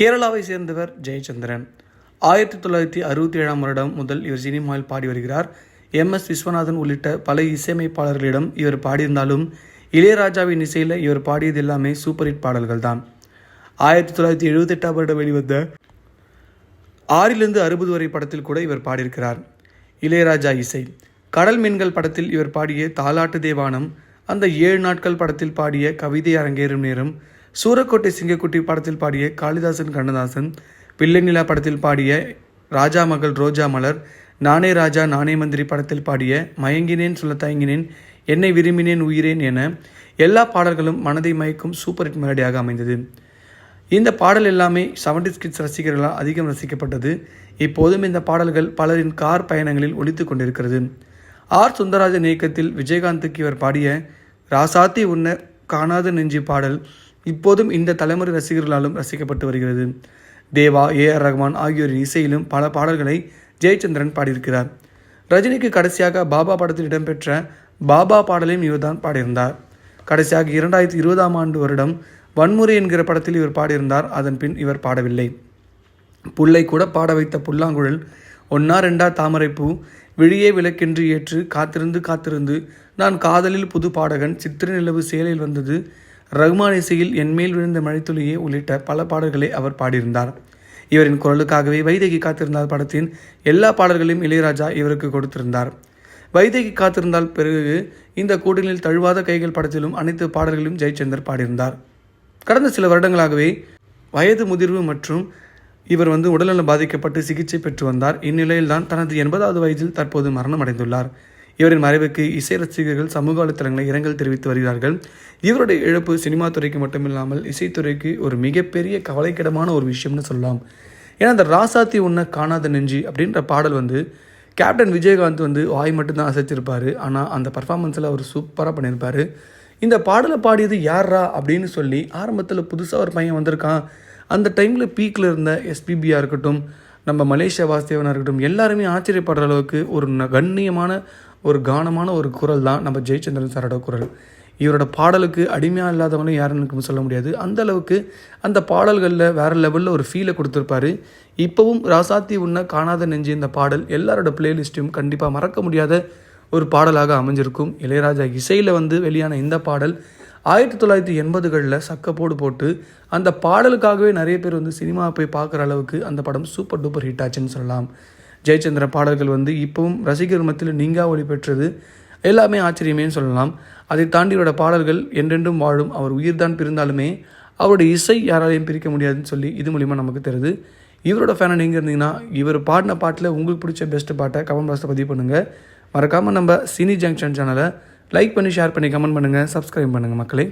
கேரளாவை சேர்ந்தவர் ஜெயச்சந்திரன். ஆயிரத்தி தொள்ளாயிரத்தி அறுபத்தி ஏழாம் வருடம் முதல் இவர் சினிமாவில் பாடி வருகிறார். எம். எஸ். விஸ்வநாதன் உள்ளிட்ட பல இசையமைப்பாளர்களிடம் இவர் பாடியிருந்தாலும் இளையராஜாவின் இசையில் இவர் பாடியது எல்லாமே சூப்பர் ஹிட் பாடல்கள் தான். ஆயிரத்தி தொள்ளாயிரத்தி எழுபத்தெட்டாம் வருடம் வெளிவந்த ஆறிலிருந்து அறுபது வரை படத்தில் கூட இவர் பாடியிருக்கிறார். இளையராஜா இசை. கடல் மீன்கள் படத்தில் இவர் பாடிய தாலாட்டு தேவானம் அந்த ஏழு நாட்கள் படத்தில் பாடிய கவிதை அரங்கேறும் நேரம் சூரக்கோட்டை சிங்கக்குட்டி படத்தில் பாடிய காளிதாசன் கண்ணதாசன் பிள்ளை நிலா படத்தில் பாடிய ராஜா மகள் ரோஜா மலர் நானே ராஜா நானே மந்திரி படத்தில் பாடிய மயங்கினேன் சொல்ல தயங்கினேன் என்னை விரும்பினேன் உயிரேன் என எல்லா பாடல்களும் மனதை மயக்கும் சூப்பர் ஹிட் மெலடியாக அமைந்தது. இந்த பாடல் எல்லாமே செவன்டி ஸ்கிட்ஸ் ரசிகர்களால் அதிகம் ரசிக்கப்பட்டது. இப்போதும் இந்த பாடல்கள் பலரின் கார் பயணங்களில் ஒழித்து கொண்டிருக்கிறது. ஆர். சுந்தரராஜன் இயக்கத்தில் விஜயகாந்துக்கு இவர் பாடிய ராசாத்தி உன்ன காணாத நெஞ்சு பாடல் இப்போதும் இந்த தலைமுறை ரசிகர்களாலும் ரசிக்கப்பட்டு வருகிறது. தேவா ஏ ஆர் ரஹ்மான் ஆகியோரின் இசையிலும் பல பாடல்களை ஜெயச்சந்திரன் பாடியிருக்கிறார். ரஜினிக்கு கடைசியாக பாபா படத்தில் இடம்பெற்ற பாபா பாடலையும் இவர்தான் பாடியிருந்தார். கடைசியாக இரண்டாயிரத்தி இருபதாம் ஆண்டு வருடம் வன்முறை என்கிற படத்தில் இவர் பாடியிருந்தார். அதன் பின் இவர் பாடவில்லை. புல்லை கூட பாட வைத்த புல்லாங்குழல் ஒன்னா ரெண்டா தாமரைப்பூ விழியே விளக்கென்று ஏற்று காத்திருந்து காத்திருந்து நான் காதலில் புது பாடகன் சித்திர நிலவு சேலையில் வந்தது ரகுமான் இசையில் என்மேல் விழுந்த மழைத்துளியே உள்ளிட்ட பல பாடல்களை அவர் பாடியிருந்தார். இவரின் குரலுக்காகவே வைதகி காத்திருந்தால் படத்தின் எல்லா பாடல்களையும் இளையராஜா இவருக்கு கொடுத்திருந்தார். வைதகி காத்திருந்தால் பிறகு இந்த கூட்டணியில் தழுவாத கைகள் படத்திலும் அனைத்து பாடல்களையும் ஜெயச்சந்தர் பாடியிருந்தார். கடந்த சில வருடங்களாகவே வயது முதிர்வு மற்றும் இவர் வந்து உடல்நலம் பாதிக்கப்பட்டு சிகிச்சை பெற்று வந்தார். இந்நிலையில்தான் தனது எண்பதாவது வயதில் தற்போது மரணம் அடைந்துள்ளார் இவரின் மறைவுக்கு இசை ரசிகர்கள் சமூக வலைத்தளங்களை இரங்கல் தெரிவித்து வருகிறார்கள். இவருடைய இழப்பு சினிமா துறைக்கு மட்டுமில்லாமல் இசைத்துறைக்கு ஒரு மிகப்பெரிய கவலைக்கிடமான ஒரு விஷயம்னு சொல்லலாம். ஏன்னா அந்த ராசாத்தி உன்ன காணாத நெஞ்சு அப்படின்ற பாடல் வந்து கேப்டன் விஜயகாந்த் வந்து வாய் மட்டும்தான் அசைச்சிருப்பார். ஆனால் அந்த பர்ஃபார்மன்ஸில் அவர் சூப்பராக பண்ணியிருப்பார். இந்த பாடலை பாடியது யாரா அப்படின்னு சொல்லி ஆரம்பத்தில் புதுசாக ஒரு பையன் வந்திருக்கான். அந்த டைமில் பீக்கில் இருந்த எஸ்பிபியாக இருக்கட்டும் நம்ம மலேசியா வாசுதேவனாக இருக்கட்டும் எல்லாருமே ஆச்சரியப்படுற அளவுக்கு ஒரு கண்ணியமான ஒரு கானமான ஒரு குரல் தான் நம்ம ஜெயச்சந்திரன் சாரோட குரல். இவரோட பாடலுக்கு அடிமையாக இல்லாதவங்களும் யாருன்னு சொல்ல முடியாது. அந்த அளவுக்கு அந்த பாடல்களில் வேறு லெவலில் ஒரு ஃபீலை கொடுத்துருப்பாரு. இப்போவும் ராசாத்தி உன்ன காணாத நெஞ்சு இந்த பாடல் எல்லாரோட பிளேலிஸ்ட்டையும் கண்டிப்பாக மறக்க முடியாத ஒரு பாடலாக அமைஞ்சிருக்கும். இளையராஜா இசையில் வந்து வெளியான இந்த பாடல் ஆயிரத்தி தொள்ளாயிரத்தி எண்பதுகளில் சக்கப்போடு போட்டு அந்த பாடலுக்காகவே நிறைய பேர் வந்து சினிமா போய் பார்க்குற அளவுக்கு அந்த படம் சூப்பர் டூப்பர் ஹிட் ஆச்சுன்னு சொல்லலாம். ஜெயச்சந்திர பாடல்கள் வந்து இப்போவும் ரசிகர் மத்தியில் நீங்கா ஒளி பெற்றது. எல்லாமே ஆச்சரியமேன்னு சொல்லலாம். அதை தாண்டி இவரோட பாடல்கள் என்றென்றும் வாழும். அவர் உயிர்தான் பிரிந்தாலுமே அவருடைய இசை யாராலையும் பிரிக்க முடியாதுன்னு சொல்லி இது மூலிமா நமக்கு தெரியுது. இவரோட ஃபேனை நீங்கள் இருந்தீங்கன்னா இவர் பாடின பாட்டில் உங்களுக்கு பிடிச்ச பெஸ்ட் பாட்டை கமெண்ட் பாக்ஸில் பதிவு பண்ணுங்கள் மறக்காமல் நம்ம சினி ஜங்ஷன் சேனலை லைக் பண்ணி ஷேர் பண்ணி கமெண்ட் பண்ணுங்கள் சப்ஸ்கிரைப் பண்ணுங்கள் மக்களே.